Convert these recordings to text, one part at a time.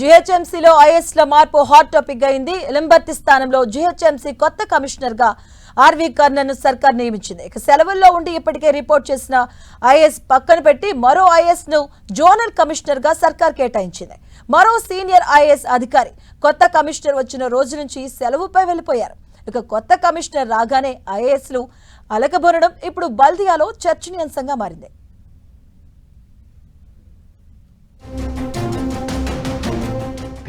జీహెచ్ఎంసీలో ఐఎస్ల మార్పు hot topic అయింది. లింబర్తి స్థానంలో జీహెచ్ఎంసీ కొత్త కమిషనర్గా ఆర్వీ కర్ణన్ సర్కార్ నియమించింది. ఇక సెలవుల్లో ఉండి ఇప్పటికే రిపోర్ట్ చేసిన ఐఎస్ పక్కన పెట్టి మరో ఐఎస్ను జోనల్ కమిషనర్గా సర్కార్ కేటాయించింది. మరో సీనియర్ ఐఏఎస్ అధికారి కొత్త కమిషనర్ వచ్చిన రోజు నుంచి సెలవుపై వెళ్ళిపోయారు ఇక కొత్త కమిషనర్ రాగానే ఐఏఎస్లు అలకబొనడం ఇప్పుడు బల్దియాలో చర్చనీయాంశంగా మారింది.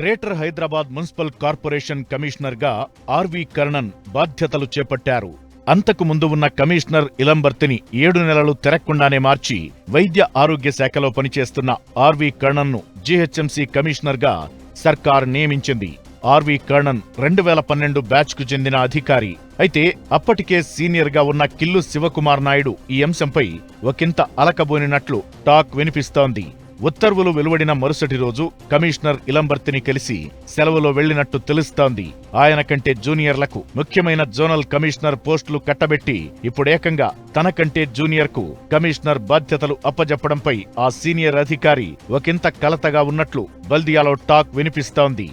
గ్రేటర్ హైదరాబాద్ మున్సిపల్ కార్పొరేషన్ కమిషనర్గా ఆర్వి కర్ణన్ బాధ్యతలు చేపట్టారు. అంతకు ముందు ఉన్న కమిషనర్ ఇలంబర్తిని ఏడు నెలలు తెరక్కుండానే మార్చి వైద్య ఆరోగ్య శాఖలో పనిచేస్తున్న ఆర్వి కర్ణన్ను జీహెచ్ఎంసీ కమిషనర్గా సర్కార్ నియమించింది. ఆర్వి కర్ణన్ రెండు వేల పన్నెండు బ్యాచ్కు చెందిన అధికారి. అయితే అప్పటికే సీనియర్గా ఉన్న కిల్లు శివకుమార్ నాయుడు ఈ అంశంపై ఒకంత అలకబోనినట్లు టాక్ వినిపిస్తోంది. ఉత్తర్వులు వెలువడిన మరుసటి రోజు కమిషనర్ ఇలంబర్తిని కలిసి సెలవులో వెళ్ళినట్టు తెలుస్తోంది. ఆయన కంటే జూనియర్లకు ముఖ్యమైన జోనల్ కమిషనర్ పోస్టులు కట్టబెట్టి ఇప్పుడేకంగా తనకంటే జూనియర్కు కమిషనర్ బాధ్యతలు అప్పజెప్పడంపై ఆ సీనియర్ అధికారి ఒకంత కలతగా ఉన్నట్లు బల్దియాలో టాక్ వినిపిస్తోంది.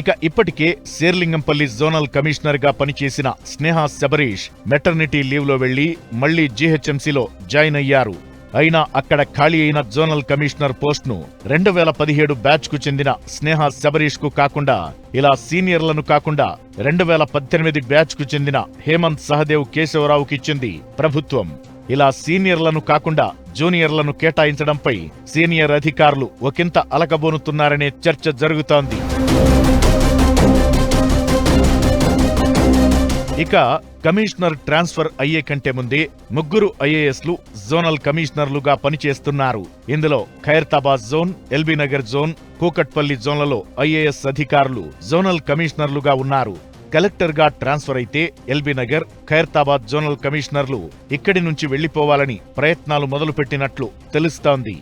ఇక ఇప్పటికే శేర్లింగంపల్లి జోనల్ కమిషనర్గా పనిచేసిన స్నేహ శబరీష్ మెటర్నిటీ లీవ్లో వెళ్ళి మళ్ళీ జీహెచ్ఎంసీలో జాయిన్ అయ్యారు. అయినా అక్కడ ఖాళీ అయిన జోనల్ కమిషనర్ పోస్ట్ను రెండు వేల పదిహేడు బ్యాచ్కు చెందిన స్నేహ శబరీష్కు కాకుండా ఇలా సీనియర్లను కాకుండా రెండు వేల పద్దెనిమిది బ్యాచ్కు చెందిన హేమంత్ సహదేవ్ కేశవరావుకి ఇచ్చింది ప్రభుత్వం. ఇలా సీనియర్లను కాకుండా జూనియర్లను కేటాయించడంపై సీనియర్ అధికారులు ఒకంత అలకబోనుతున్నారనే చర్చ జరుగుతోంది. ఇక కమిషనర్ ట్రాన్స్ఫర్ అయ్యే కంటే ముందే ముగ్గురు ఐఏఎస్లు జోనల్ కమిషనర్లుగా పనిచేస్తున్నారు. ఇందులో ఖైరతాబాద్ జోన్ ఎల్బీనగర్ జోన్ కూకట్పల్లి జోన్లలో ఐఏఎస్ అధికారులు జోనల్ కమిషనర్లుగా ఉన్నారు. కలెక్టర్గా ట్రాన్స్ఫర్ అయితే ఎల్బీనగర్ ఖైరతాబాద్ జోనల్ కమిషనర్లు ఇక్కడి నుంచి వెళ్ళిపోవాలని ప్రయత్నాలు మొదలుపెట్టినట్లు తెలుస్తోంది.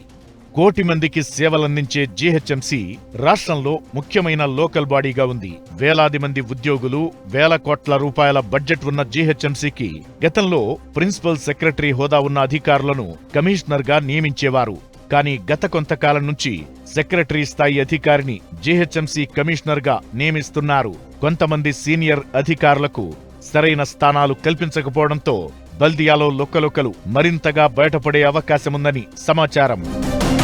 కోటి మందికి సేవలందించే జీహెచ్ఎంసీ రాష్ట్రంలో ముఖ్యమైన లోకల్ బాడీగా ఉంది. వేలాది మంది ఉద్యోగులు వేల కోట్ల రూపాయల బడ్జెట్ ఉన్న జీహెచ్ఎంసీకి గతంలో ప్రిన్సిపల్ సెక్రటరీ హోదా ఉన్న అధికారులను కమిషనర్గా నియమించేవారు. కానీ గత కొంతకాలం నుంచి సెక్రటరీ స్థాయి అధికారిని జీహెచ్ఎంసీ కమిషనర్గా నియమిస్తున్నారు. కొంతమంది సీనియర్ అధికారులకు సరైన స్థానాలు కల్పించకపోవడంతో బల్దియాలో లొక్కలొక్కలు మరింతగా బయటపడే అవకాశముందని సమాచారం.